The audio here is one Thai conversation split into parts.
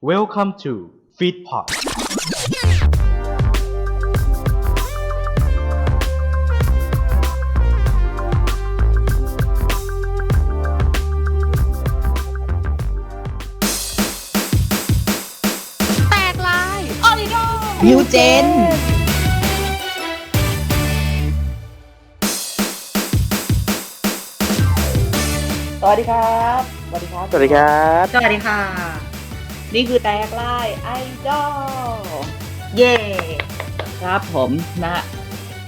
Welcome to Feedpot แตกลาย ออริโดนิวเจนสวัสดีครับ สวัสดีครับ สวัสดีครับ สวัสดีค่ะ นี่คือแตกไล่ไอดอลเย่ครับผมนะ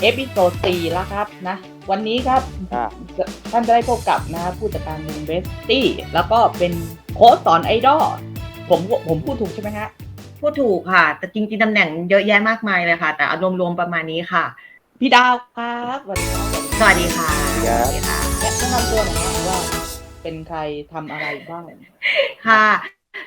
เอพิโซดสี่แล้วครับนะ วันนี้ครับอ่าท่านจะได้พบกับนะผู้จัดการวงเบสตี้ แล้วก็เป็นโค้ชสอนไอดอลผมผมพูดถูกใช่ไหมฮะพูดถูกค่ะ แต่จริงๆตำแหน่งเยอะแยะมากมายเลยค่ะ แต่อารมณ์รวมๆประมาณนี้ค่ะ พี่ดาวครับสวัสดีครับสวัสดีค่ะครับสวัสดีค่ะแนะนำตัวหน่อยนะว่าเป็นใครทำอะไรบ้างค่ะ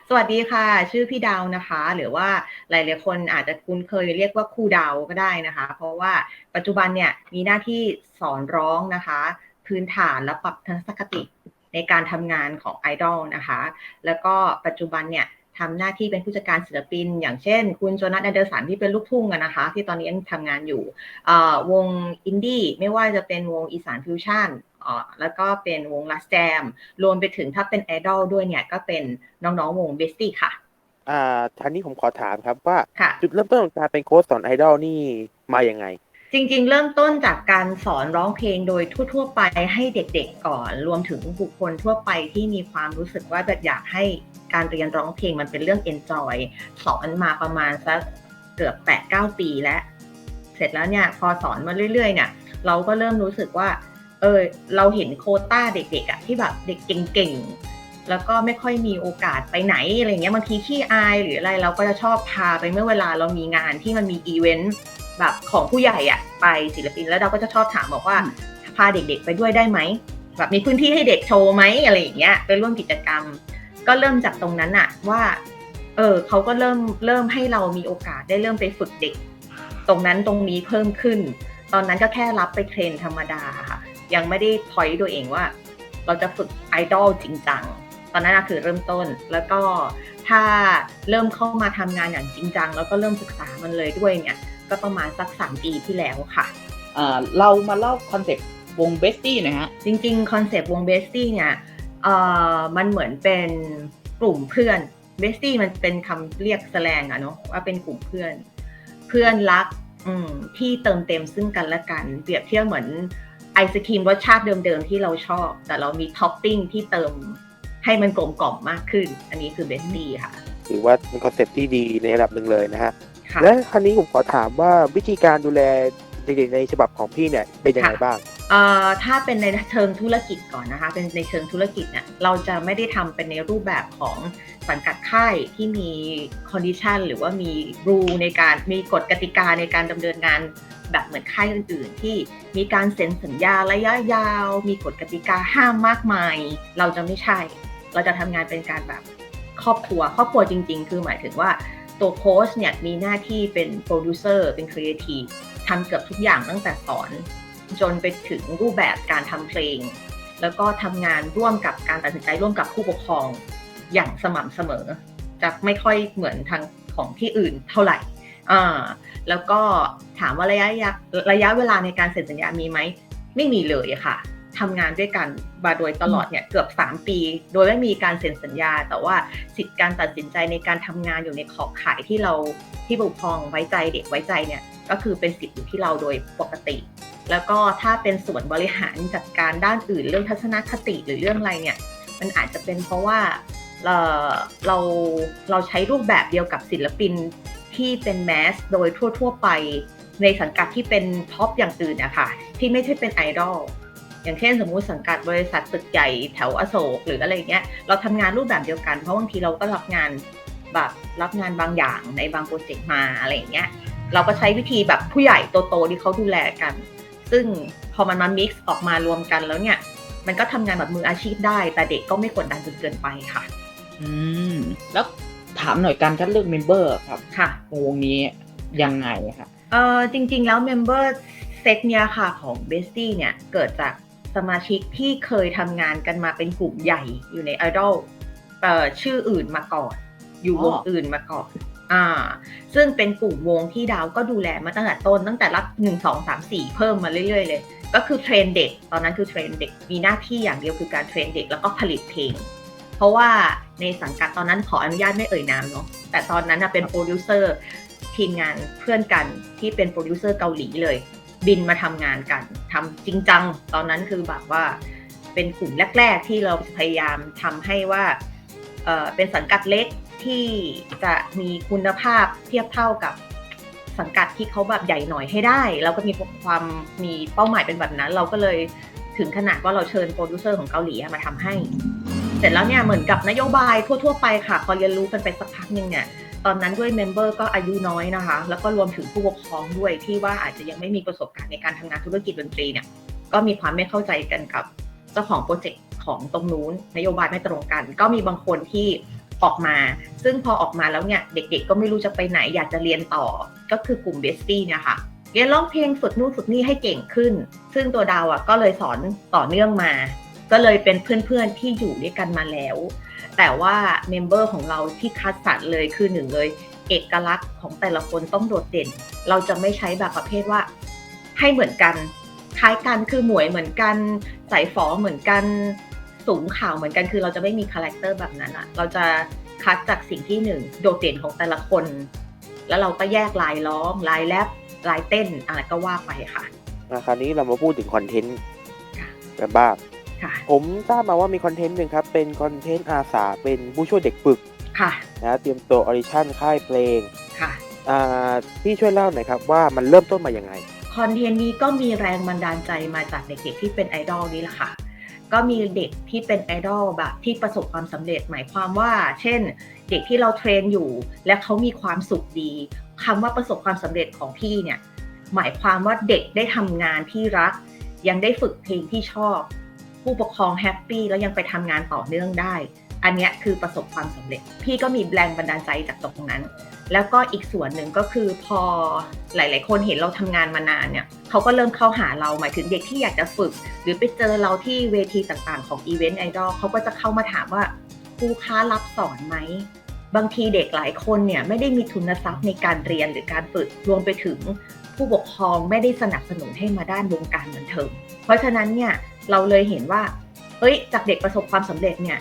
สวัสดีค่ะ ชื่อพี่ดาวนะคะ หรือว่าหลายๆคนอาจจะคุ้นเคยเรียกว่าครูดาวก็ได้นะคะ เพราะว่าปัจจุบันเนี่ยมีหน้าที่สอนร้องนะคะ พื้นฐานและปรับทัศนคติในการทำงานของไอดอลนะคะ แล้วก็ปัจจุบันเนี่ยทำหน้าที่เป็นผู้จัดการศิลปิน อย่างเช่น คุณโจนัสแอนเดอร์สันที่เป็นลูกทุ่งนะคะ ที่ตอนนี้ยังทำงานอยู่วงอินดี้ไม่ว่าจะเป็นวงอีสานฟิวชั่น อ่อแล้วก็เป็นวงลัสแจม รวมไปถึงถ้าเป็นไอดอลด้วยเนี่ย ก็เป็นน้องๆวงเบสตี้ค่ะอ่าท่านนี้ผมขอถามครับว่าค่ะจุดเริ่มต้นของการเป็นโค้ชสอนไอดอลนี่มาอย่างไง จริง ๆ เริ่มต้นจากการสอนร้องเพลงโดยทั่ว ๆ ไปให้เด็กๆก่อน รวมถึงบุคคลทั่วไปที่มีความรู้สึกว่าแบบอยากให้การเรียนร้องเพลงมันเป็นเรื่อง enjoy สอนมาประมาณสักเกือบ8-9 ปีแล้ว เสร็จแล้วเนี่ยพอสอนมาเรื่อยๆ เนี่ย เราก็เริ่มรู้สึกว่า เออเราเห็นโควต้าเด็กๆอะที่แบบเด็กเก่งๆ แล้วก็ไม่ค่อยมีโอกาสไปไหนอะไรเงี้ยบางทีขี้อายหรืออะไรเราก็จะชอบพาไปเมื่อเวลาเรามีงานที่มันมีอีเวนต์แบบของผู้ใหญ่อะไปศิลปินแล้วเราก็จะชอบถามบอกว่าอืมพาเด็กๆไปด้วยได้ไหมแบบมีพื้นที่ให้เด็กโชว์ไหมอะไรอย่างเงี้ยไปร่วมกิจกรรม ก็เริ่มจากตรงนั้นอะว่าเออเขาก็เริ่มเริ่มให้เรามีโอกาสได้เริ่มไปฝึกเด็ก ตรงนั้นตรงนี้เพิ่มขึ้น ตอนนั้นก็แค่รับไปเทรนธรรมดาค่ะ ยังไม่ได้พอยต์ตัวเองว่า เราจะฝึกไอดอลจริงจังตอนนั้นนะคือเริ่มต้นแล้วก็ถ้าเริ่มเข้ามาทำงานอย่างจริงจัง แล้วก็เริ่มศึกษามันเลยด้วยเนี่ย ก็ประมาณสักสามปีที่แล้วค่ะอ่าเรามาเล่าคอนเซ็ปต์วงเบสตี้หนะฮะ จริงๆ คอนเซปต์วงเบสตี้เนี่ยเอ่อมันเหมือนเป็นกลุ่มเพื่อนเบสตี้มันเป็นคำเรียกแสลงอะเนาะว่าเป็นกลุ่มเพื่อน เพื่อนรักอืมที่เติมเต็มซึ่งกันและกัน เปรียบเทียบเหมือน ไอศครีมรสชาติเดิมๆที่เราชอบ แต่เรามีท็อปปิ้งที่เติมให้มันกลมกล่อมมากขึ้น อันนี้คือเบสตี้ค่ะ ถือว่าเป็นคอนเซ็ปต์ที่ดีในระดับหนึ่งเลยนะฮะค่ะและครั้นี้ผมขอถามว่าวิธีการดูแลเด็กๆในฉบับของพี่เนี่ยเป็นยังไงค่ะบ้างเอ่อถ้าเป็นในเชิงธุรกิจก่อนนะคะ เป็นในเชิงธุรกิจเนี่ยเราจะไม่ได้ทำเป็นในรูปแบบของ สังกัดค่ายที่มีคอนดิชันหรือว่ามีรูในการมีกฎกติกาในการดำเนินงานแบบเหมือนค่ายอื่นๆ ที่มีการเซ็นสัญญาระยะยาว มีกฎกติกาห้ามมากมาย เราจะไม่ใช่ เราจะทำงานเป็นการแบบครอบครัว ครอบครัวจริง ๆ คือหมายถึงว่าตัวโค้ชเนี่ยมีหน้าที่เป็นโปรดิวเซอร์เป็นครีเอทีฟทำเกือบทุกอย่างตั้งแต่สอน จนไปถึงรูปแบบการทำเพลง แล้วก็ทำงานร่วมกับการตัดสินใจร่วมกับผู้ปกครอง อย่างสม่ำเสมอ จะไม่ค่อยเหมือนทางของที่อื่นเท่าไหร่อ่าแล้วก็ถามว่าระยะระยะเวลาในการเซ็นสัญญามีไหม ไม่มีเลยค่ะทำงานด้วยกันมาโดยตลอดเนี่ยเกือบ 3 ปี โดยไม่มีการเซ็นสัญญา แต่ว่าสิทธิการตัดสินใจในการทำงานอยู่ในขอบข่ายที่เราที่ผู้ปกคองไว้ใจเด็กไว้ใจเนี่ยก็คือเป็นสิทธิ์อยู่ที่เราโดยปกติ แล้วก็ถ้าเป็นส่วนบริหารจัดการด้านอื่นเรื่องทัศนคติหรือเรื่องอะไรเนี่ยมันอาจจะเป็นเพราะว่า เอ่อเราเราใช้รูปแบบเดียวกับศิลปินที่เป็นแมสโดยทั่ว ๆ ไปในสังกัดที่เป็นท็อปอย่างอื่นนะคะที่ไม่ใช่เป็นไอดอลอย่างเช่นสมมุติสังกัดบริษัทตึกใหญ่แถวอโศกหรืออะไรเงี้ยเราทำงานรูปแบบเดียวกัน เพราะบางทีเราก็รับงานแบบรับงานบางอย่างในบางโปรเจกต์มาอะไรเงี้ยเราก็ใช้วิธีแบบผู้ใหญ่โตๆที่เขาดูแลกัน ซึ่งพอมันมา mix ออกมารวมกันแล้วเนี่ย มันก็ทำงานแบบมืออาชีพได้ แต่เด็กก็ไม่กดดันจนเกินไปค่ะ อืมแล้วถามหน่อยการคัดเลือกเมมเบอร์ครับค่ะวงนี้ยังไงครับ เออจริงๆแล้วเมมเบอร์เซตเนี่ยค่ะของ b e s t i e เนี่ย เกิดจากสมาชิกที่เคยทำงานกันมาเป็นกลุ่มใหญ่อยู่ใน Idol เอ่อชื่ออื่นมาก่อน อยู่อ๋วองอื่นมาก่อนอ่า ซึ่งเป็นกลุ่มวงที่ดาวก็ดูแลมาตั้งแต่ต้นตั้งแต่รับหนึ่งสองสามสี่เพิ่มมาเรื่อยๆเลย ก็คือเทรนเด็ก ตอนนั้นคือเทรนเด็กมีหน้าที่อย่างเดียวคือการเทรนเด็กแล้วก็ผลิตเพลงเพ ราะว่าในสังกัดตอนนั้นขออนุญาตไม่เอ่ยนามเนาะแต่ตอนนั้นเป็นโปรดิวเซอร์ทีมงานเพื่อนกันที่เป็นโปรดิวเซอร์เกาหลีเลย บินมาทำงานกันทำจริงจัง ตอนนั้นคือแบบว่าเป็นกลุ่มแรก ๆ ที่เราพยายามทำให้ว่าเเป็นสังกัดเล็กที่จะมีคุณภาพเทียบเท่ากับสังกัดที่เขาแบบใหญ่หน่อยให้ได้เราก็มีความมีเป้าหมายเป็นแบบนั้น เราก็เลยถึงขนาดว่าเราเชิญโปรดิวเซอร์ของเกาหลีมาทำให้ สร็จแล้วเนี่ยเหมือนกับนโยบายทั่วๆไปค่ะพอเรียนรู้กันไปสักพักหนึ่งเนี่ยตอนนั้นด้วยเมมเบอร์ก็อายุน้อยนะคะ แล้วก็รวมถึงผู้ปกครองด้วยที่ว่าอาจจะยังไม่มีประสบการณ์ในการทำงานธุรกิจดนตรีเนี่ยก็มีความไม่เข้าใจกันกับเจ้าของโปรเจกต์ของตรงนู้นนโยบายไม่ตรงกัน ก็มีบางคนที่ออกมา ซึ่งพอออกมาแล้วเนี่ยเด็กๆ ก็ไม่รู้จะไปไหนอยากจะเรียนต่อก็คือกลุ่มเบสตี้เนี่ยค่ะเรียนร้องเพลงฝึกนู่นฝึกนี่ให้เก่งขึ้น ซึ่งตัวดาวอะก็เลยสอนต่อเนื่องมา ก็เลยเป็นเพื่อนๆที่อยู่ด้วยกันมาแล้ว แต่ว่าเมมเบอร์ของเราที่คัดสรรเลยคือหนึ่งเลย เอกลักษณ์ของแต่ละคนต้องโดดเด่น เราจะไม่ใช้แบบประเภทว่า ให้เหมือนกันคล้ายกันคือหมวยเหมือนกันใส่ฝอเหมือนกันสูงข่าวเหมือนกันคือเราจะไม่มีคาแรคเตอร์แบบนั้นอะเราจะคัดจากสิ่งที่หนึ่งโดดเด่นของแต่ละคน แล้วเราก็แยกลายร้องลายแรปลายเต้นอะไรก็ว่าไปค่ะอะคราวนี้เรามาพูดถึงคอนเทนต์ค่ะกันบ้าง ค่ะ ผมทราบมาว่ามีคอนเทนต์หนึ่งครับ เป็นคอนเทนต์อาสาเป็นผู้ช่วยเด็กฝึกค่ะนะเตรียมตัวออดิชั่นค่ายเพลงค่ะอ่าพี่ช่วยเล่าหน่อยครับว่ามันเริ่มต้นมาอย่างไงคอนเทนต์นี้ก็มีแรงบันดาลใจมาจากเด็กๆที่เป็นไอดอลนี่แหละค่ะ ก็มีเด็กที่เป็นไอดอลแบบที่ประสบความสำเร็จหมายความว่า เช่น เด็กที่เราเทรนอยู่ และเขามีความสุขดีคำว่าประสบความสำเร็จของพี่เนี่ยหมายความว่าเด็กได้ทำงานที่รัก ยังได้ฝึกเพลงที่ชอบ ผู้ปกครองแฮปปี้แล้วยังไปทำงานต่อเนื่องได้ อันนี้คือประสบความสำเร็จ พี่ก็มีแรงบันดาลใจจากตรงนั้น แล้วก็อีกส่วนหนึ่งก็คือพอหลาย ๆ คนเห็นเราทำงานมานานเนี่ยเขาก็เริ่มเข้าหาเราหมายถึงเด็กที่อยากจะฝึก หรือไปเจอเราที่เวทีต่าง ๆ ของอีเวนต์ไอดอลเขาก็จะเข้ามาถามว่าครูค้ารับสอนไหมบางทีเด็กหลายคนเนี่ยไม่ได้มีทุนทรัพย์ในการเรียนหรือการฝึกรวมไปถึงผู้ปกครองไม่ได้สนับสนุนให้มาด้านวงการบันเทิง เพราะฉะนั้นเนี่ย เราเลยเห็นว่าเฮ้ยจากเด็กประสบความสำเร็จเนี่ย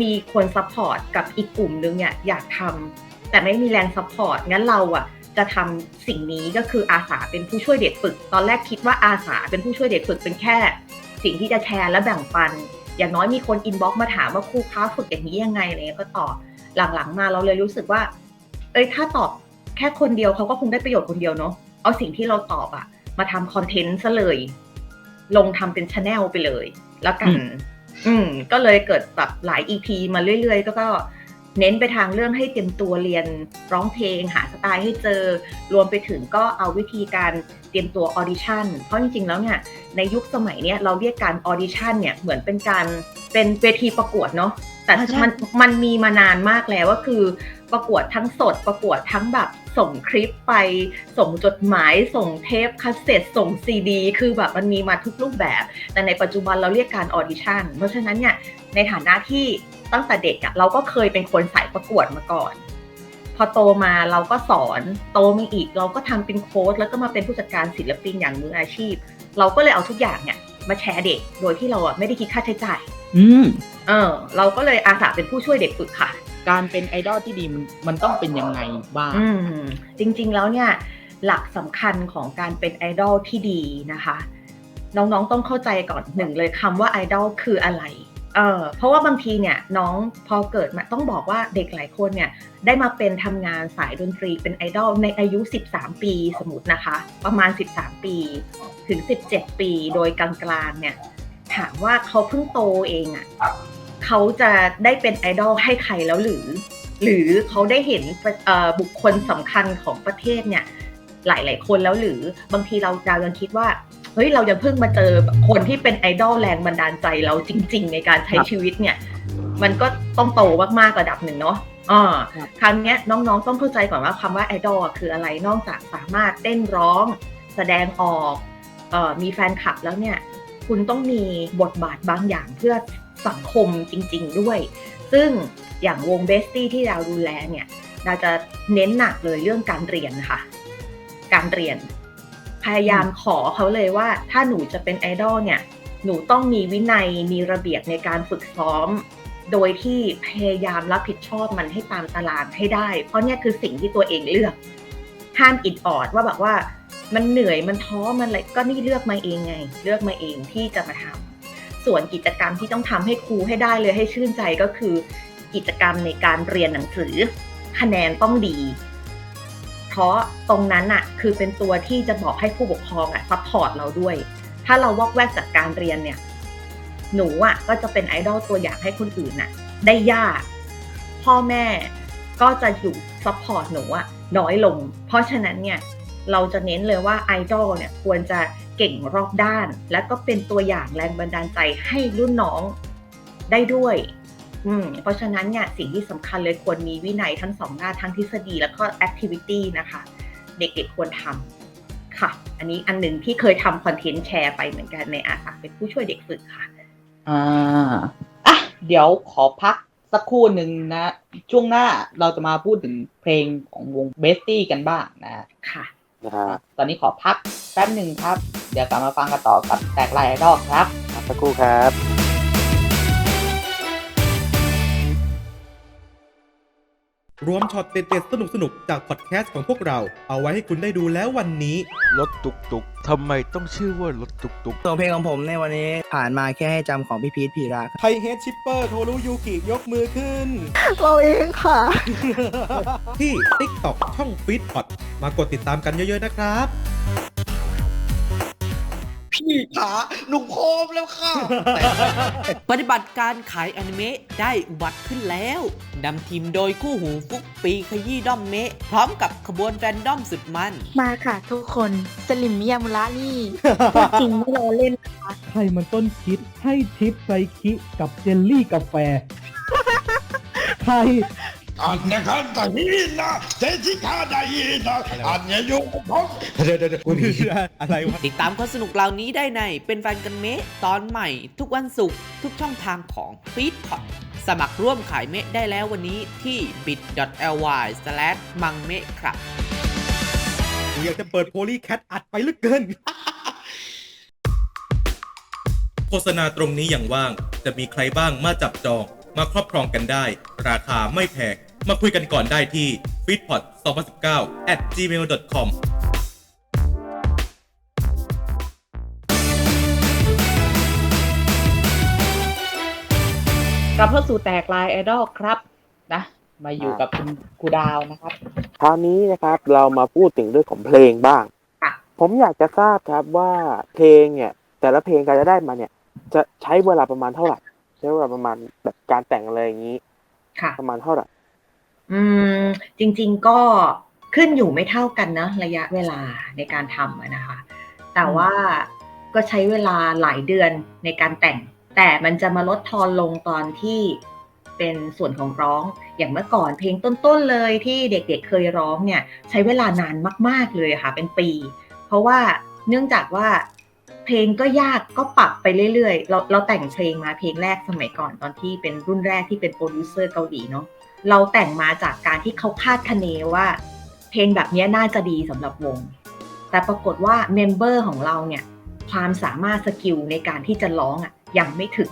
มีคนซัพพอร์ตกับอีกกลุ่มนึงเนี่ยอยากทำแต่ไม่มีแรงซัพพอร์ตงั้นเราอะจะทำสิ่งนี้ก็คืออาสาเป็นผู้ช่วยเด็กฝึก ตอนแรกคิดว่าอาสาเป็นผู้ช่วยเด็กฝึกเป็นแค่ สิ่งที่จะแชร์และแบ่งปัน อย่างน้อยมีคนอินบ็อกซ์มาถามว่าครูค้าฝึกอย่างนี้ยังไงอะไรเงี้ยก็ตอบหลังๆมาเราเลยรู้สึกว่า เอ้ยถ้าตอบแค่คนเดียวเขาก็คงได้ประโยชน์คนเดียวเนาะเอาสิ่งที่เราตอบอะมาทำคอนเทนต์ซะเลย ลงทำเป็นช anel ไปเลย แล้วกันอืมอืม ก็เลยเกิดแบบหลาย EP มาเรื่อยๆ ก็ก็เน้นไปทางเรื่องให้เตรียมตัวเรียนร้องเพลงหาสไตล์ให้เจอ รวมไปถึงก็เอาวิธีการเตรียมตัวออดิชั่นเพราะจริงๆแล้วเนี่ยในยุคสมัยเนี้ยเราเรียกการออดิชั่นเนี่ยเหมือนเป็นการเป็นเวทีประกวดเนาะ แต่อ่าใช่มันมันมีมานานมากแล้วก็คือประกวดทั้งสดประกวดทั้งแบบส่งคลิปไป ส่งจดหมายส่งเทปคาสเซ็ตส่งซีดี คือแบบมันมีมาทุกรูปแบบ แต่ในปัจจุบันเราเรียกการออดิชั่นเพราะฉะนั้นเนี่ยในฐานะที่ตั้งแต่เด็กอะเราก็เคยเป็นคนสายประกวดมาก่อน พอโตมาเราก็สอนโตมาอีก เราก็ทำเป็นโค้ชแล้วก็มาเป็นผู้จัดการศิลปินอย่างมืออาชีพ เราก็เลยเอาทุกอย่างเนี่ยมาแชร์เด็กโดยที่เราอะไม่ได้คิดค่าใช้จ่าย อืม เออเราก็เลยอาสาเป็นผู้ช่วยเด็กฝึกค่ะ การเป็นไอดอลที่ดีมันมันต้องเป็นยังไงบ้าง อืมจริงๆแล้วเนี่ยหลักสำคัญของการเป็นไอดอลที่ดีนะคะ น้องๆต้องเข้าใจก่อนหนึ่งเลยคำว่าไอดอลคืออะไรเออเพราะว่าบางทีเนี่ยน้องพอเกิดมาต้องบอกว่าเด็กหลายคนเนี่ยได้มาเป็นทำงานสายดนตรีเป็นไอดอลในอายุ 13 ปีสมมตินะคะ ประมาณ 13 ปีถึง 17 ปีโดยกลางๆเนี่ยถามว่าเขาเพิ่งโตเองอะ่ะ เขาจะได้เป็นไอดอลให้ใครแล้วหรือ หรือเขาได้เห็นเอ่อบุคคลสำคัญของประเทศเนี่ยหลาย ๆ คนแล้วหรือบางทีเราดาวยังคิดว่าเฮ้ยเรายังเพิ่งมาเจอคนที่เป็นไอดอลแรงบันดาลใจเราจริง ๆ ในการใช้ครับชีวิตเนี่ย มันก็ต้องโตมากๆระดับหนึ่งเนาะอ่าครับครั้งเนี้ยน้องๆต้องเข้าใจก่อนว่าคำว่าไอดอลคืออะไรนอกจากสามารถเต้นร้อง แสดงออกเอ่อมีแฟนคลับแล้วเนี่ย คุณต้องมีบทบาทบางอย่างเพื่อ สังคมจริง ๆ ด้วย ซึ่งอย่างวงเบสตี้ที่เราดูแลเนี่ยเราจะเน้นหนักเลยเรื่องการเรียนค่ะ การเรียน พยายามขอเขาเลยว่า ถ้าหนูจะเป็นไอดอลเนี่ย หนูต้องมีวินัยมีระเบียบในการฝึกซ้อม โดยที่พยายามรับผิดชอบมันให้ตามตารางให้ได้ เพราะเนี่ยคือสิ่งที่ตัวเองเลือก ห้ามอิดออดว่าแบบว่า มันเหนื่อยมันท้อมันอะไรก็นี่เลือกมาเองไง เลือกมาเองที่จะมาทำ ส่วนกิจกรรมที่ต้องทำให้ครูให้ได้เลยให้ชื่นใจก็คือ กิจกรรมในการเรียนหนังสือ คะแนนต้องดี เพราะตรงนั้นอะคือเป็นตัวที่จะบอกให้ผู้ปกครองอะซัพพอร์ตเราด้วย ถ้าเราวอกแวกจากการเรียนเนี่ย หนูอะก็จะเป็นไอดอลตัวอย่างให้คนอื่นน่ะได้ยาก พ่อแม่ก็จะอยู่ซัพพอร์ตหนูอะน้อยลง เพราะฉะนั้นเนี่ยเราจะเน้นเลยว่าไอดอลเนี่ยควรจะ เก่งรอบด้าน และก็เป็นตัวอย่างแรงบันดาลใจให้รุ่นน้องได้ด้วย อืมเพราะฉะนั้นเนี่ยสิ่งที่สำคัญเลยควรมีวินัยทั้งสองด้านทั้งทฤษฎีแล้วก็แอคทิวิตี้นะคะ เด็กๆควรทำค่ะ อันนี้อันหนึ่งที่เคยทำคอนเทนต์แชร์ไปเหมือนกันในอาสาเป็นผู้ช่วยเด็กฝึกค่ะอ่าอะเดี๋ยวขอพักสักครู่หนึ่งนะ ช่วงหน้าเราจะมาพูดถึงเพลงของวงเบสตี้กันบ้างนะ ค่ะ นะฮะตอนนี้ขอพักแป๊บหนึ่งครับ เดี๋ยวกลับมาฟังกันต่อกับแตกลายไอดอลครับสักครู่ครับ รวมช็อตเด็ดๆ สนุกๆ จากพอดแคสต์ของพวกเรา เอาไว้ให้คุณได้ดูแล้ววันนี้ รถตุกตุกทำไมต้องชื่อว่ารถตุกตุกส่วนเพลงของผมในวันนี้ผ่านมาแค่ให้จำของพี่พีทพีระครับไทยเฮดชิปเปอร์โทรุยูกิยกมือขึ้น เราเองค่ะ ที่ TikTok ช่องฟีดพอดมากดติดตามกันเยอะๆนะครับ พี่ขาหนุ่มโคมแล้วค่ะ ปฏิบัติการขายอนิเมะได้อุบัติขึ้นแล้วนำทีมโดยคู่หูฟุกปีขยี้ด้อมเมะ พร้อมกับขบวนแฟนด้อมสุดมัน มาค่ะทุกคนสลิมมิยามุระนี่พูดจริงไม่รอเล่นใครมันต้นคิดให้ทิปไซคิกับเจลลี่กาแฟ ใคร อันนี้กันแต่ฮีนะเจสิกาได้ยินนะอันนี้อยู่กับผมเดี๋ยวเดี๋ยวเดี๋ยวกูมีอะไรวะติดตามความสนุกเหล่านี้ได้ในเป็นแฟนกันเมะตอนใหม่ ทุกวันศุกร์ทุกช่องทางของ f e e d p o t สมัครร่วมขายเมะได้แล้ววันนี้ที่ bit.ly m a n g m e ครับกูอยากจะเปิดโพลีแคทอัดไปเหลือเกิน โฆษณาตรงนี้อย่างว่าง จะมีใครบ้างมาจับจอง มาครอบครองกันได้ ราคาไม่แพง มาคุยกันก่อนได้ที่ f e e d p o t 2019 at gmail.com กลับเข้าสู่แตกลายไอดอลครับนะมาอยู่กับคุณครูดาวนะครับ คราวนี้นะครับเรามาพูดถึงเรื่องของเพลงบ้างค่ะผมอยากจะทราบครับว่าเพลงเนี่ย แต่ละเพลงการจะได้มาเนี่ย จะใช้เวลาประมาณเท่าไหร่ ใช้เวลาประมาณแบบการแต่งอะไรอย่างนี้ ค่ะ ประมาณเท่าไหร่ อืม จริง ๆ ก็ขึ้นอยู่ไม่เท่ากันนะ ระยะเวลาในการทำอะนะคะ แต่ว่าก็ใช้เวลาหลายเดือนในการแต่ง แต่มันจะมาลดทอนลงตอนที่เป็นส่วนของร้อง อย่างเมื่อก่อนเพลงต้น ๆ เลยที่เด็กๆเคยร้องเนี่ย ใช้เวลานานมาก ๆ เลยค่ะ เป็นปี เพราะว่าเนื่องจากว่าเพลงก็ยากก็ปรับไปเรื่อย ๆ เราเราแต่งเพลงมาเพลงแรกสมัยก่อนตอนที่เป็นรุ่นแรกที่เป็นโปรดิวเซอร์เกาหลีเนาะ เราแต่งมาจากการที่เขาคาดคะเนว่า เพลงแบบนี้น่าจะดีสำหรับวง แต่ปรากฏว่าเมมเบอร์ของเราเนี่ยความสามารถสกิลในการที่จะร้องอะยังไม่ถึง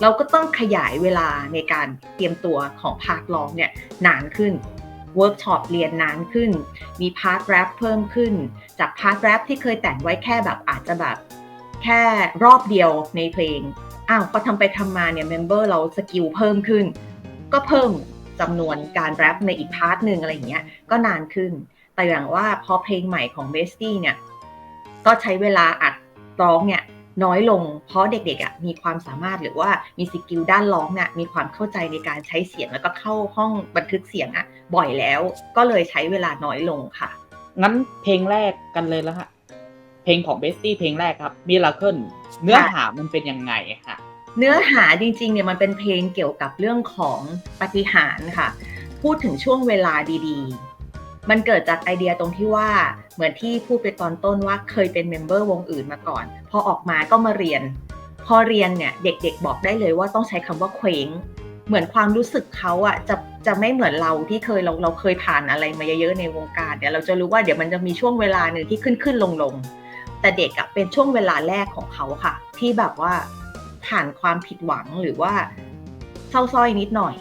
เราก็ต้องขยายเวลาในการเตรียมตัวของพาร์ทร้องเนี่ยนานขึ้นเวิร์กช็อปเรียนนานขึ้น มีพาร์ทแรปเพิ่มขึ้น จากพาร์ทแรปที่เคยแต่งไว้แค่แบบอาจจะแบบแค่รอบเดียวในเพลง อ้าวพอทำไปทำมาเนี่ยเมมเบอร์เราสกิลเพิ่มขึ้น ก็เพิ่ม จำนวนการแรปในอีกพาร์ทหนึ่งอะไรอย่างเงี้ยก็นานขึ้น แต่อย่างว่าพอเพลงใหม่ของเบสตี้เนี่ยก็ใช้เวลาอัดร้องเนี่ยน้อยลงเพราะเด็กๆอะมีความสามารถหรือว่ามีสกิลด้านร้องเนี่ยมีความเข้าใจในการใช้เสียงแล้วก็เข้าห้องบันทึกเสียงอะบ่อยแล้ว ก็เลยใช้เวลาน้อยลงค่ะ งั้นเพลงแรกกันเลยแล้วฮะเพลงของเบสตี้เพลงแรกครับมิราเคิลเนื้อหามันเป็นยังไงฮะ เนื้อหาจริงๆเนี่ยมันเป็นเพลงเกี่ยวกับเรื่องของปฏิหารค่ะ พูดถึงช่วงเวลาดีๆ มันเกิดจากไอเดียตรงที่ว่าเหมือนที่พูดไปตอนต้นว่าเคยเป็นเมมเบอร์วงอื่นมาก่อน พอออกมาก็มาเรียน พอเรียนเนี่ยเด็กๆบอกได้เลยว่าต้องใช้คำว่าเคว้งเหมือนความรู้สึกเขาอะจะจะไม่เหมือนเราที่เคยเราเราเคยผ่านอะไรมาเยอะๆในวงการเนี่ยเราจะรู้ว่าเดี๋ยวมันจะมีช่วงเวลาหนึ่งที่ขึ้นขึ้นลงลงแต่เด็กอะเป็นช่วงเวลาแรกของเขาค่ะ ที่แบบว่า ผ่านความผิดหวังหรือว่าเศร้าส้อยนิดหน่อย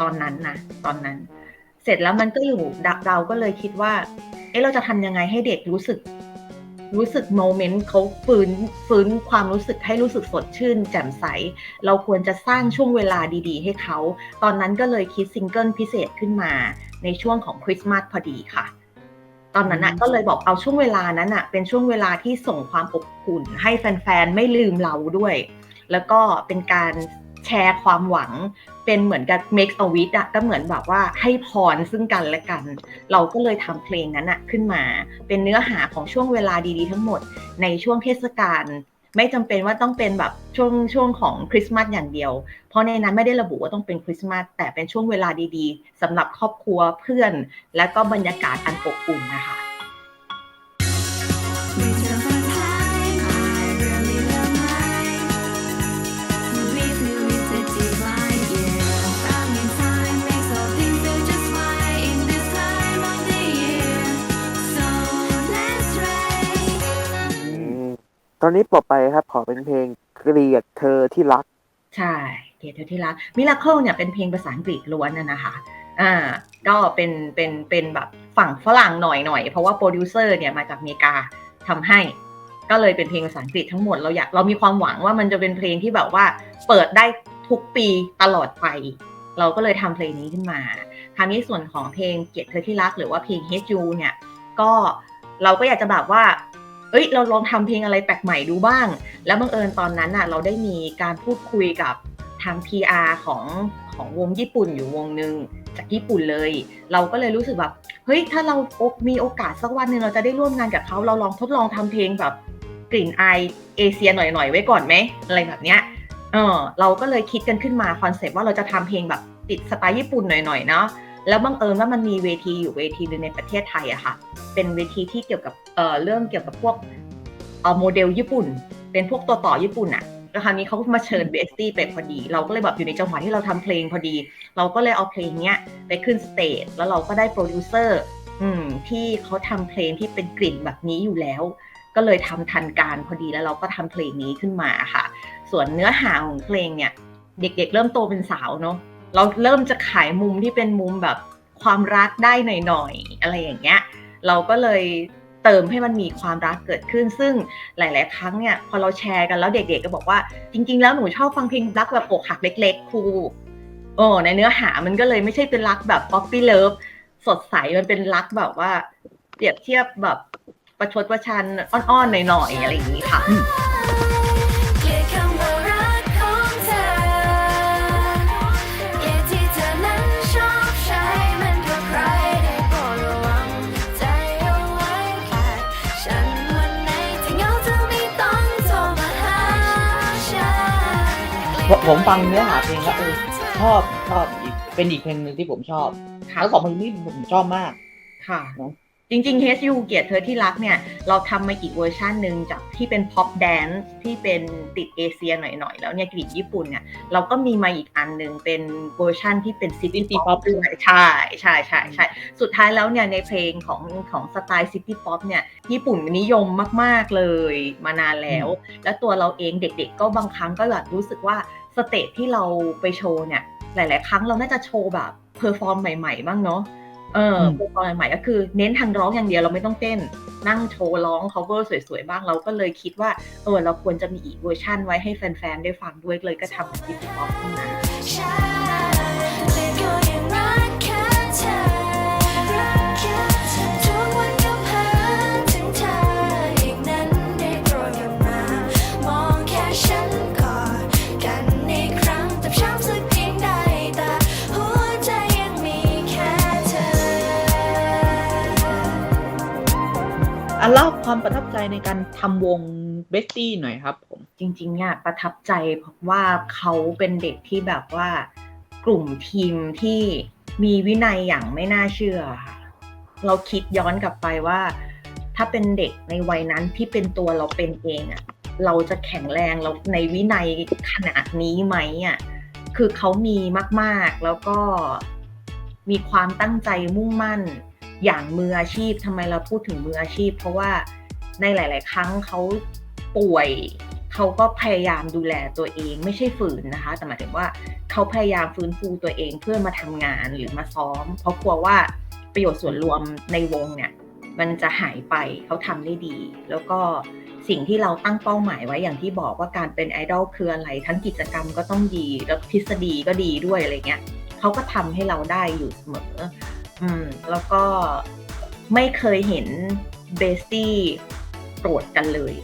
ตอนนั้นนะตอนนั้น เสร็จแล้วมันก็อยู่เราเราก็เลยคิดว่า เอ๊ะเราจะทำยังไงให้เด็กรู้สึก รู้สึกโมเมนต์เขาฟื้นฟื้นความรู้สึกให้รู้สึกสดชื่น แจ่มใส เราควรจะสร้างช่วงเวลาดีๆ ให้เขา ตอนนั้นก็เลยคิดซิงเกิลพิเศษขึ้นมาในช่วงของคริสต์มาสพอดีค่ะตอนนั้นน่ะก็เลยบอกเอาช่วงเวลานั้นน่ะ เป็นช่วงเวลาที่ส่งความอบอุ่นให้แฟนๆ ไม่ลืมเราด้วย แล้วก็เป็นการแชร์ความหวังเป็นเหมือนกับ make a wish อะก็เหมือนแบบว่าให้พรซึ่งกันและกัน เราก็เลยทำเพลงนั้นอะขึ้นมา เป็นเนื้อหาของช่วงเวลาดีๆ ทั้งหมดในช่วงเทศกาลไม่จำเป็นว่าต้องเป็นแบบช่วงช่วงของคริสต์มาสอย่างเดียว เพราะในนั้นไม่ได้ระบุว่าต้องเป็นคริสต์มาสแต่เป็นช่วงเวลาดีๆสำหรับครอบครัวเพื่อน และก็บรรยากาศอันอบอุ่นนะคะ ตอนนี้ต่อไปครับ ขอเป็นเพลงเกลียดเธอที่รัก ใช่เกลียรติเธอที่รักมิราเคิลเนี่ยเป็นเพลงภาษาอังกฤษล้วนนะนะคะ อ่า ก็เป็นเป็นเป็นแบบฝั่งฝรั่งหน่อยหน่อยเพราะว่าโปรดิวเซอร์เนี่ยมาจากอเมริกาทำให้ ก็เลยเป็นเพลงภาษาอังกฤษทั้งหมดเราอยากเรามีความหวังว่ามันจะเป็นเพลงที่แบบว่าเปิดได้ทุกปีตลอดไป เราก็เลยทำเพลงนี้ขึ้นมาคราวนี้ส่วนของเพลงเกลียรติเธอที่รักหรือว่าเพลง Hate You เนี่ยก็เราก็อยากจะแบบว่า เอ้ยเราลองทำเพลงอะไรแปลกใหม่ดูบ้าง แล้วบังเอิญตอนนั้นน่ะเราได้มีการพูดคุยกับทาง PR ของของวงญี่ปุ่นอยู่วงหนึ่งจากญี่ปุ่นเลย เราก็เลยรู้สึกแบบเฮ้ยถ้าเรามีโอกาสสักวันหนึ่งเราจะได้ร่วมงานกับเขาเราลองทดลองทำเพลงแบบกลิ่นอายเอเชียหน่อยๆไว้ก่อนไหมอะไรแบบเนี้ยเออเราก็เลยคิดกันขึ้นมาคอนเซปต์ว่าเราจะทำเพลงแบบติดสไตล์ญี่ปุ่นหน่อยๆเนาะ แล้วบังเอิญว่ามันมีเวทีอยู่เวทีหนึงในประเทศไทยอะค่ะ เป็นเวทีที่เกี่ยวกับเอ่อเรื่องเกี่ยวกับพวกเอ่อโมเดลญี่ปุ่น เป็นพวกตัวต่อญี่ปุ่นอะแล้วคราวนี้เขาก็มาเชิญเบสตี้ไปพอดี เราก็เลยแบบอยู่ในจังหวะที่เราทำเพลงพอดี เราก็เลยเอาเพลงเนี้ยไปขึ้นสเตจแล้วเราก็ได้โปรดิวเซอร์อืมที่เขาทำเพลงที่เป็นกลิ่นแบบนี้อยู่แล้ว ก็เลยทำทันการพอดีแล้วเราก็ทำเพลงนี้ขึ้นมาค่ะ ส่วนเนื้อหาของเพลงเนี่ย เด็กๆเริ่มโตเป็นสาวเนาะ เราเริ่มจะขายมุมที่เป็นมุมแบบความรักได้หน่อยๆอะไรอย่างเงี้ย เราก็เลยเติมให้มันมีความรักเกิดขึ้น ซึ่งหลาย ๆ ครั้งเนี่ยพอเราแชร์กันแล้วเด็ก ๆ ก็บอกว่า จริง ๆ แล้วหนูชอบฟังเพลงรักแบบอกหักเล็ก ๆ ครูโอ้ในเนื้อหามันก็เลยไม่ใช่เป็นรักแบบป๊อปปี้เลิฟสดใสมันเป็นรักแบบว่า เปรียบเทียบแบบประชดประชันอ้อน ๆ หน่อย ๆ อะไรอย่างนี้ค่ะ ผมผมฟังเนื้อหาเพลงแล้วเออชอบชอบอีกเป็นอีกเพลงหนึ่งที่ผมชอบค่ะแล้วสองเพลงนี้ผมชอบมากค่ะ เนอะ จริงๆ HU เกียรติเธอที่รักเนี่ย เราทำมาอีกเวอร์ชันหนึ่งจากที่เป็น pop dance ที่เป็นติดเอเชียหน่อยๆ แล้วเนี่ยกลิ่นญี่ปุ่นเนี่ย เราก็มีมาอีกอันหนึ่งเป็นเวอร์ชันที่เป็น city pop ด้วยใช่ใช่ใช่ใช่สุดท้ายแล้วเนี่ยในเพลงของของสไตล์ city pop เนี่ย ญี่ปุ่นนิยมมากๆเลยมานานแล้ว แล้วตัวเราเองเด็กๆ ก็บางครั้งก็แบบรู้สึกว่าสเตจที่เราไปโชว์เนี่ย หลาย ๆ ครั้งเราน่าจะโชว์แบบเพอร์ฟอร์มใหม่ ๆ บ้างเนาะ เอออืมเพอร์ฟอร์มใหม่ๆก็คือเน้นทางร้องอย่างเดียวเราไม่ต้องเต้น นั่งโชว์ร้อง cover สวยๆ บ้างเราก็เลยคิดว่า เออ เราควรจะมีอีกเวอร์ชั่นไว้ให้แฟนๆ ได้ฟังด้วยเลยก็ทำเป็นซิตี้ป๊อปขึ้นมา ใจในการทำวงเบสตี้หน่อยครับผมจริงๆเนี่ยประทับใจเพราะว่าเขาเป็นเด็กที่แบบว่ากลุ่มทีมที่มีวินัยอย่างไม่น่าเชื่อค่ะเราคิดย้อนกลับไปว่า ถ้าเป็นเด็กในวัยนั้นที่เป็นตัวเราเป็นเองอะเราจะแข็งแรงเราในวินัยขนาดนี้ไหมอะคือเขามีมากๆ แล้วก็มีความตั้งใจมุ่งมั่นอย่างมืออาชีพทำไมเราพูดถึงมืออาชีพ เพราะว่า ในหลาย ๆ ครั้งเขาป่วยเขาก็พยายามดูแลตัวเอง ไม่ใช่ฝืนนะคะ แต่หมายถึงว่าเขาพยายามฟื้นฟูตัวเองเพื่อมาทำงานหรือมาซ้อม เพราะกลัวว่าประโยชน์ส่วนรวมในวงเนี่ยมันจะหายไปเขาทำได้ดี แล้วก็สิ่งที่เราตั้งเป้าหมายไว้อย่างที่บอกว่าการเป็นไอดอลคืออะไร ทั้งกิจกรรมก็ต้องดีแล้วทฤษฎีก็ดีด้วยอะไรเงี้ยเขาก็ทำให้เราได้อยู่เสมอ อืมแล้วก็ไม่เคยเห็นเบสตี้ โกรธกันเลย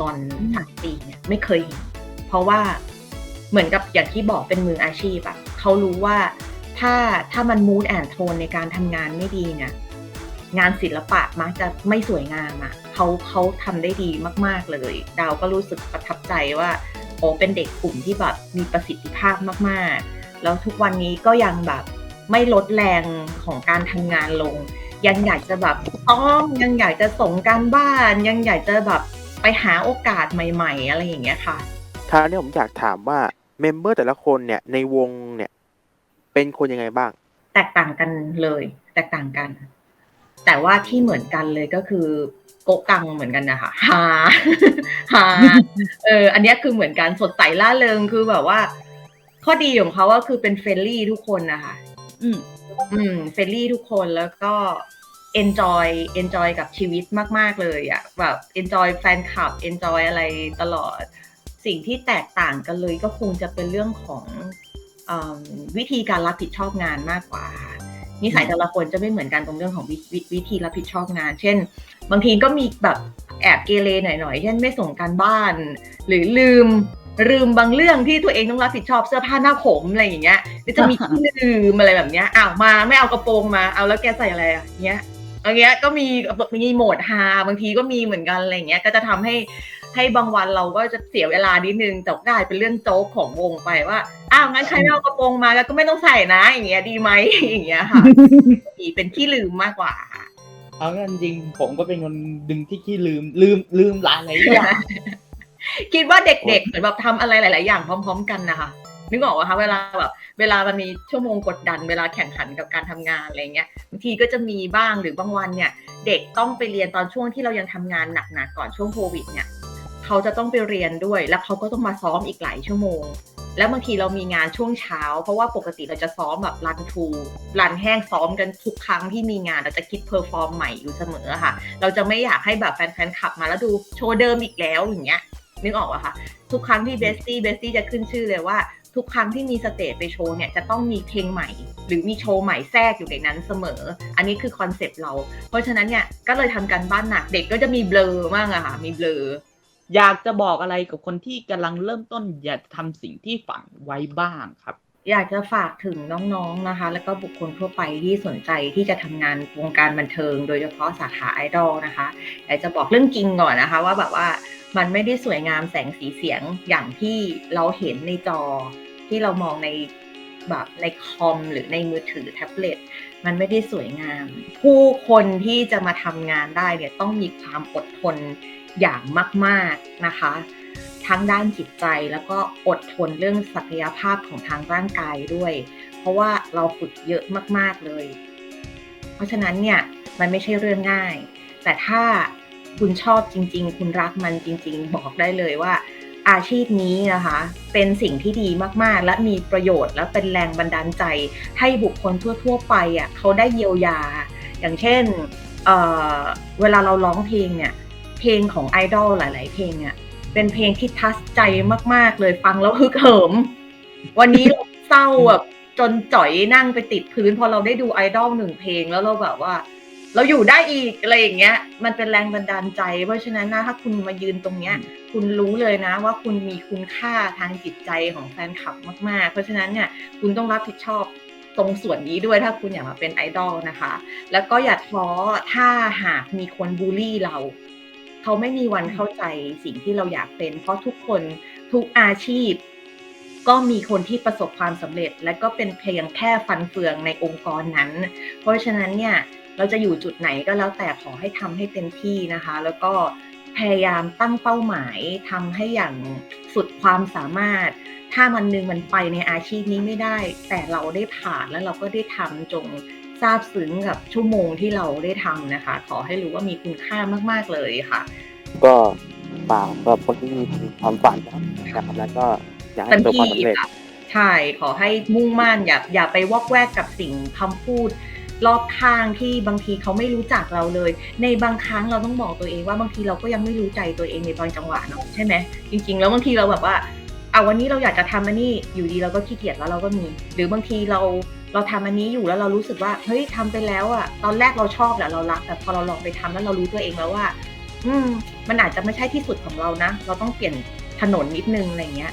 งอนสามปีเนี่ยไม่เคยเห็นเพราะว่าเหมือนกับอย่างที่บอกเป็นมืออาชีพอะเขารู้ว่าถ้าถ้ามันมูดแอนโทนในการทำงานไม่ดีเนี่ยงานศิลปะมักจะไม่สวยงามอะ่ะเขาเขาทำได้ดีมาก ๆเลย ดาวก็รู้สึกประทับใจว่าโอ้เป็นเด็กกลุ่มที่แบบมีประสิทธิภาพมาก ๆ แล้วทุกวันนี้ก็ยังแบบไม่ลดแรงของการทำงานลง ยังอยากจะแบบต้องยังอยากจะส่งการบ้าน ยังอยากจะแบบไปหาโอกาสใหม่ ๆ อะไรอย่างเงี้ยค่ะคราวนี้ผมอยากถามว่าเมมเบอร์แต่ละคนเนี่ยในวงเนี่ยเป็นคนยังไงบ้าง แตกต่างกันเลย แตกต่างกัน แต่ว่าที่เหมือนกันเลยก็คือโกะกังเหมือนกันนะคะฮาฮาเออ อันเนี้ยคือเหมือนกันสดใสล่าเริงคือแบบว่า ข้อดีของเขาก็คือเป็นเฟรนลี่ทุกคนนะคะ อืม อืมเฟรนลี่ทุกคนแล้วก็ enjoy enjoy กับชีวิตมาก ๆ เลยอะแบบ enjoy แฟนคลับ enjoy อะไรตลอด สิ่งที่แตกต่างกันเลยก็คงจะเป็นเรื่องของอวิธีการรับผิดชอบงานมากกว่านิสัยแต่ละคนจะไม่เหมือนกันตรงเรื่องของวววิธีรับผิดชอบงาน เช่น บางทีก็มีแบบแอบเกเรหน่อยๆ เช่นไม่ส่งการบ้าน หรือลืมลืมบางเรื่องที่ตัวเองต้องรับผิดชอบเสื้อผ้าหน้าผมอะไรอย่างเงี้ยหรือจะมีที่ลืมอะไรแบบเนี้ยอ้าวมาไม่เอากระโปรงมาเอาแล้วแกใส่อะไรอะเงี้ยอย่างเงี้ยก็มีมีโหมดฮาบางทีก็มีเหมือนกันอะไรเงี้ยก็จะทำให้ให้บางวันเราก็จะเสียเวลานิดนึงแต่กลายเป็นเรื่องโจ๊กของวงไปว่าอ้าวงั้นใครไม่เอากระโปรงมาแล้วก็ไม่ต้องใส่นะอย่างเงี้ยดีไหมอย่างเงี้ยค่ะเป็นที่ลืมมากกว่าเอางั้นจริงผมก็เป็นคนดึงที่ขี้ลืมลืมลืมหลายหลายอย่าง คิดว่าเด็กๆเหมือนแบบทำอะไรหลาย ๆ อย่างพร้อม ๆ กันนะคะนึกออกว่าคะเวลาแบบเวลามันมีชั่วโมงกดดัน เวลาแข่งขันกับการทำงานอะไรเงี้ยบางทีก็จะมีบ้างหรือบางวันเนี่ย เด็กต้องไปเรียนตอนช่วงที่เรายังทำงานหนักๆก่อนช่วงโควิดเนี่ยเขาจะต้องไปเรียนด้วย แล้วเขาก็ต้องมาซ้อมอีกหลายชั่วโมง แล้วบางทีเรามีงานช่วงเช้า เพราะว่าปกติเราจะซ้อมแบบรันทูรันแห้งซ้อมกันทุกครั้งที่มีงานเราจะคิดเพอร์ฟอร์มใหม่อยู่เสมอค่ะ เราจะไม่อยากให้แบบแฟนๆขับมาแล้วดูโชว์เดิมอีกแล้วอย่างเงี้ย นึกออกอะค่ะ ทุกครั้งที่เบสตี้เบสตี้จะขึ้นชื่อเลยว่า ทุกครั้งที่มีสเตจไปโชว์เนี่ยจะต้องมีเพลงใหม่ หรือมีโชว์ใหม่แทรกอยู่ในนั้นเสมอ อันนี้คือคอนเซปต์เรา เพราะฉะนั้นเนี่ยก็เลยทำการบ้านหนักเด็กก็จะมีเบลอมากอะค่ะ มีเบลออยากจะบอกอะไรกับคนที่กำลังเริ่มต้น อยากทำสิ่งที่ฝันไว้บ้างครับอยากจะฝากถึงน้องๆนะคะ แล้วก็บุคคลทั่วไปที่สนใจที่จะทำงานวงการบันเทิง โดยเฉพาะสาขาไอดอลนะคะอยากจะบอกเรื่องจริงก่อนนะคะ ว่าแบบว่า มันไม่ได้สวยงามแสงสีเสียงอย่างที่เราเห็นในจอ ที่เรามองในแบบในคอมหรือในมือถือแท็บเล็ตมันไม่ได้สวยงาม ผู้คนที่จะมาทำงานได้เนี่ยต้องมีความอดทนอย่างมาก ๆนะคะ ทั้งด้านจิตใจแล้วก็อดทนเรื่องศักยภาพของทางร่างกายด้วย เพราะว่าเราฝึกเยอะมาก ๆเลย เพราะฉะนั้นเนี่ยมันไม่ใช่เรื่องง่าย แต่ถ้า คุณชอบจริง ๆ คุณรักมันจริง ๆ บอกได้เลยว่า อาชีพนี้นะคะ เป็นสิ่งที่ดีมากๆ และมีประโยชน์และเป็นแรงบันดาลใจ ให้บุคคลทั่ว ๆ ไปอะเขาได้เยียวยา อย่างเช่นเเวลาเราร้องเพลงเนี่ยเพลงของไอดอลหลาย ๆ เพลงเนี่ยเป็นเพลงที่ทัชใจมาก ๆ เลยฟังแล้วฮึกเหิม วันนี้เราเศร้าแบบจนจ่อยนั่งไปติดพื้นพอเราได้ดูไอดอลหนึ่งเพลงแล้วเราแบบว่า เราอยู่ได้อีกอะไรอย่างเงี้ย มันเป็นแรงบันดาลใจ เพราะฉะนั้นนะถ้าคุณมายืนตรงเนี้ย คุณรู้เลยนะว่าคุณมีคุณค่าทางจิตใจของแฟนคลับมาก ๆ เพราะฉะนั้นเนี่ยคุณต้องรับผิดชอบตรงส่วนนี้ด้วยถ้าคุณอยากมาเป็นไอดอลนะคะ แล้วก็อย่าท้อถ้าหากมีคนบูลลี่เรา เขาไม่มีวันเข้าใจสิ่งที่เราอยากเป็น เพราะทุกคนทุกอาชีพ ก็มีคนที่ประสบความสำเร็จ และก็เป็นเพียงแค่ฟันเฟืองในองค์กรนั้น เพราะฉะนั้นเนี่ยเราจะอยู่จุดไหนก็แล้วแต่ขอให้ทำให้เต็มที่นะคะ แล้วก็พยายามตั้งเป้าหมายทำให้อย่างสุดความสามารถ ถ้ามันนึงมันไปในอาชีพนี้ไม่ได้ แต่เราได้ผ่านแล้วเราก็ได้ทำจงซาบซึ้งกับชั่วโมงที่เราได้ทำนะคะ ขอให้รู้ว่ามีคุณค่ามาก ๆ เลยค่ะ ก็เปล่าสำหรับคนที่มีความฝันนะครับแล้วก็ อยากให้เต็มประสบความที่สำเร็จค่ะใช่ขอให้มุ่งมั่นอย่าอย่าไปวอกแวกกับสิ่งคำพูด รอบข้างที่บางทีเขาไม่รู้จักเราเลย ในบางครั้งเราต้องบอกตัวเองว่าบางทีเราก็ยังไม่รู้ใจตัวเองในบางจังหวะเนาะใช่ไหมจริง ๆ แล้วบางทีเราแบบว่าเอาวันนี้เราอยากจะทำอันนี้อยู่ดีเราก็ขี้เกียจแล้วเราก็มี หรือบางทีเราเราทำอันนี้อยู่แล้วเรารู้สึกว่าเฮ้ยทำไปแล้วอะตอนแรกเราชอบแหละเรารัก แต่พอเราลองไปทำแล้วเรารู้ตัวเองแล้วว่า อืม มันอาจจะไม่ใช่ที่สุดของเรานะ เราต้องเปลี่ยนถนนนิดนึงอะไรเงี้ย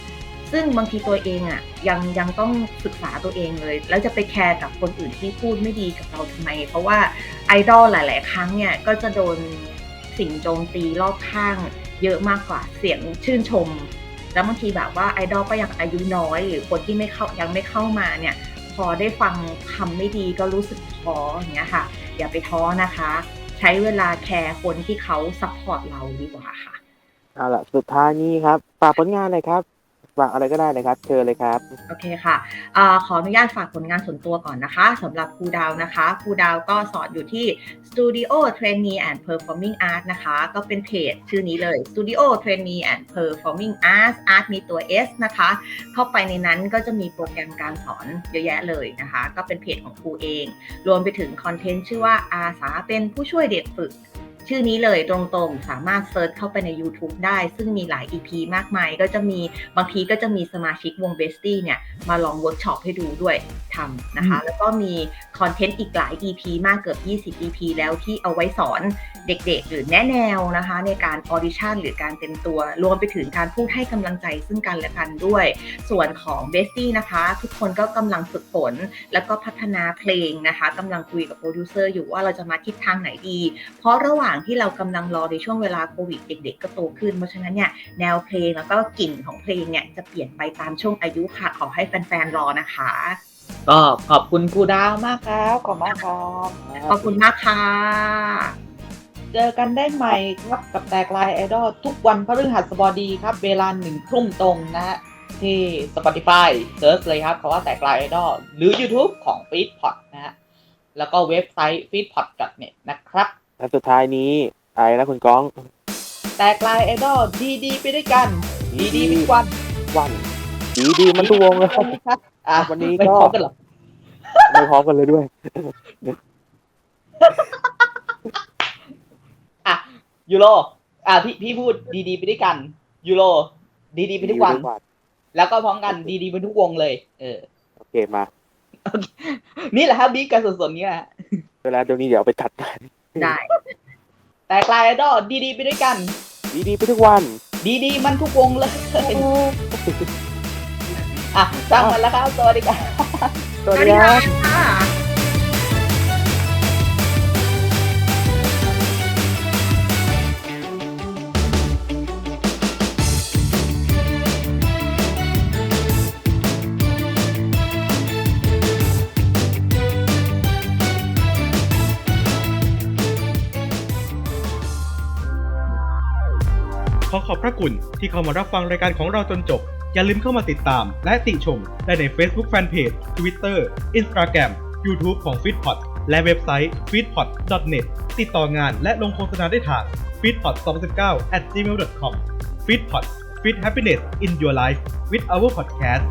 ซึ่งบางทีตัวเองอะยังยังต้องศึกษาตัวเองเลย แล้วจะไปแคร์กับคนอื่นที่พูดไม่ดีกับเราทำไม เพราะว่าไอดอลหลาย ๆ ครั้งเนี่ยก็จะโดนสิ่งโจมตีรอบข้าง เยอะมากกว่าเสียงชื่นชม แล้วบางทีแบบว่าไอดอลก็ยังอายุน้อย หรือคนที่ไม่เข้ายังไม่เข้ามาเนี่ยพอได้ฟังคำไม่ดีก็รู้สึกท้ออย่างเงี้ยค่ะ อย่าไปท้อนะคะ ใช้เวลาแคร์คนที่เขาซัพพอร์ตเราดีกว่าค่ะเอาล่ะสุดท้ายนี้ครับฝากผลงานหน่อยครับ ฝากอะไรก็ได้เลยครับเชิญเลยครับ โอเคค่ะอขออนุญาตฝากผลงานส่วนตัวก่อนนะคะสำหรับครูดาวนะคะครูดาวก็สอนอยู่ที่ Studio Trainee and Performing Art นะคะ ก็เป็นเพจชื่อนี้เลย Studio Trainee and Performing Arts Art มีตัว S นะคะ เข้าไปในนั้นก็จะมีโปรแกรมการสอนเยอะแยะเลยนะคะ ก็เป็นเพจของครูเอง รวมไปถึงคอนเทนต์ชื่อว่าอาสาเป็นผู้ช่วยเด็กฝึก ชื่อนี้เลยตรงๆ สามารถเซิร์ชเข้าไปใน YouTube ได้ ซึ่งมีหลาย EP มากมาย ก็จะมีบางทีก็จะมีสมาชิกวงเบสตี้เนี่ย มาลองเวิร์กช็อปให้ดูด้วยทำนะคะ แล้วก็มีคอนเทนต์อีกหลาย EP มากเกือบ 20 EP แล้วที่เอาไว้สอนเด็กๆ หรือแนะแนวนะคะ ในการออดิชั่นหรือการเต็มตัว รวมไปถึงการพูดให้กำลังใจซึ่งกันและกันด้วย ส่วนของเบสตี้นะคะ ทุกคนก็กำลังฝึกฝน แล้วก็พัฒนาเพลงนะคะกำลังคุยกับโปรดิวเซอร์อยู่ว่าเราจะมาทิศทางไหนดี เพราะระหว่างที่เรากำลังรอในช่วงเวลาโควิดเด็ก ๆ ก็โตขึ้น เพราะฉะนั้นเนี่ยแนวเพลงแล้วก็กลิ่นของเพลงเนี่ยจะเปลี่ยนไปตามช่วงอายุค่ะขอให้แฟนๆรอนะคะก็ขอบคุณครูดาวมากครับขอบคุณมากครับขอบคุณมากค่ะเจอกันได้ใหม่ครับกับแตกลายไอดอลทุกวันพฤหัสบดีครับ เวลาหนึ่งทุ่มตรงนะฮะที่ Spotify เซิร์ชเลยครับคำว่าแตกลายไอดอลหรือ YouTube ของ f e e d p o t นะฮะแล้วก็เว็บไซต์ f e e d p o t net นะครับ และสุดท้ายนี้อะไรนะคุณก้อง แตกลายไอดอลดีๆไปด้วยกัน ดีๆไปทุกวันวันดีดีมันทุกวงเลยครับอะวันนี้ไม่ก็พร้อมกันเหรอไม่พร้อมกันเลยด้วย อะยูโรอะพี่พี่พูดดีๆไปด้วยกันยูโรดีๆไปทุกวัน แล้วก็พร้อมกันดีๆไปทุกวงเลย เออ โอเคมา นี่แหละครับบีกันสดๆเนี่ยฮะเวลาเดี๋ยวนี้เดี๋ยวเอาไปตัดกัน ได้ แต่กลายไอดอลดีๆ ไปด้วยกัน ดีดีไปทุกวันดีๆ มันทุกวงเลยอะจ้างมันแล้วครับสวัสดีครับ สวัสดีครับ ค่ะ ระคุณที่เข้ามารับฟังรายการของเราจนจบ อย่าลืมเข้ามาติดตาม และติชม ได้ใน Facebook Fanpage Twitter Instagram YouTube ของ f e e d p o t และเว็บไซต์ f e e d p o t net ติดต่องานและลงโฆษณาได้ทาง f e e d p o t 2019 at gmail.com f e e d p o t Fit Happiness in Your Life with our podcast